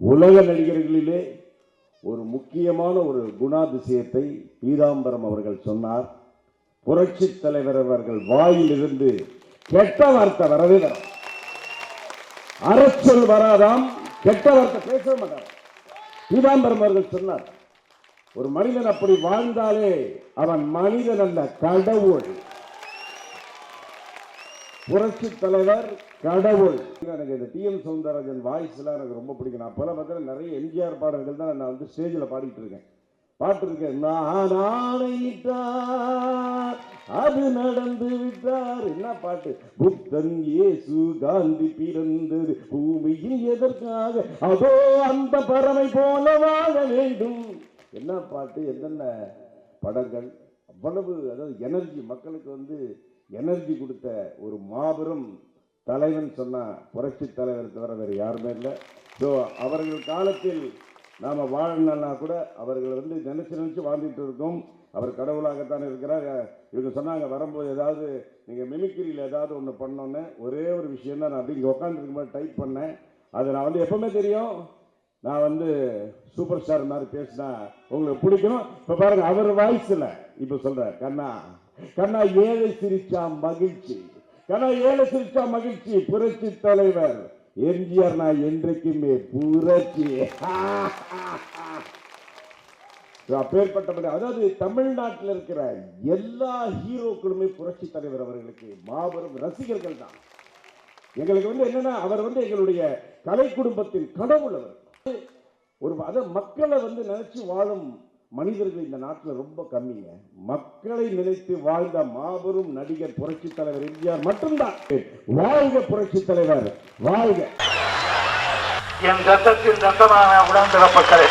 உலக நடிகர்களிலே ஒரு முக்கியமான ஒரு குணாதிசயத்தை பீதாம்பரம் அவர்கள் சொன்னார். புரட்சி தலைவர் அவர்கள் வாயிலிருந்து கெட்ட வார்த்தை வரவே வரும் அரசல் வராதாம் கெட்ட வார்த்தை பேசவே மாட்டார். பீதாம்பரம் அவர்கள் சொன்னார் ஒரு மனிதன் அப்படி வாழ்ந்தாலே அவன் மனிதன் அல்ல கடவுள். புரட்சி தலைவர் கடவுள். எனக்கு இந்த டி எம் சவுந்தரராஜன் வாய்ஸ்லாம் எனக்கு ரொம்ப பிடிக்கும். நான் பல பார்த்தா நிறைய எம்ஜிஆர் பாடல்கள் தான் நான் வந்து ஸ்டேஜில் பாடிட்டு இருக்கேன். பாட்டு இருக்கேன் நான் ஆணையிட்டார் அது நடந்து விட்டார். என்ன பாட்டு? புத்தன் இயேசு காந்தி பிறந்தது பூமியில் எதற்காக? அதோ அந்த பறவை போல வாழ வேண்டும். என்ன பாட்டு என்னென்ன படங்கள் அவ்வளவு அதாவது எனர்ஜி மக்களுக்கு வந்து எனர்ஜி கொடுத்த ஒரு மாபெரும் தலைவன் சொன்னால் புரட்சி தலைவர் தவிர வேறு யாருமே இல்லை. ஸோ அவர்கள் காலத்தில் நாம் வாழணும்னா கூட அவர்கள் வந்து நினச்சி நினச்சி வாழ்ந்துட்டு இருக்கோம். அவர் கடவுளாகத்தான் இருக்கிறார். இவங்க சொன்னாங்க வரும்போது ஏதாவது நீங்கள் மிமிக்ரியில் ஏதாவது ஒன்று பண்ணோன்னே ஒரே ஒரு விஷயம் தான் நான் அப்படி இங்கே உட்காந்துருக்கும்போது டைப் பண்ணேன். அது நான் வந்து எப்போவுமே தெரியும். நான் வந்து சூப்பர் ஸ்டார் மாதிரி பேசினா உங்களுக்கு பிடிக்கணும். இப்போ பாருங்க அவர் வாய்ஸில் இப்போ சொல்கிறார் கண்ணா கண்ணா ஏழை சிரிச்சா மகிழ்ச்சி. கண்ணா ஏழை சிரிச்சா மகிழ்ச்சி. புரட்சி தலைவர் எம்ஜிஆர் நான் என்றைக்குமே புரட்சி. அப்பேற்பட்டபடி அதாவது தமிழ்நாட்டில் இருக்கிற எல்லா ஹீரோக்களுமே புரட்சி தலைவர் அவர்களுக்கு மாபெரும் ரசிகர்கள் தான். எங்களுக்கு வந்து என்னன்னா அவர் வந்து எங்களுடைய கலை குடும்பத்தின் கடவுள் அவர். ஒரு அத மக்களை வந்து நினைச்சு வாழும் மனிதர்கள் இந்த நாட்டில் ரொம்ப கம்மிங்க. மக்களை நினைத்து வாழ்ந்த மாபெரும் நடிகர் புரட்சி தலைவர் எம்ஜிஆர் மட்டும்தான். வாழ்க புரட்சி தலைவர். வாழ்க. என் ரத்தத்தின் ரத்தமான உடன்பிறப்பக்களே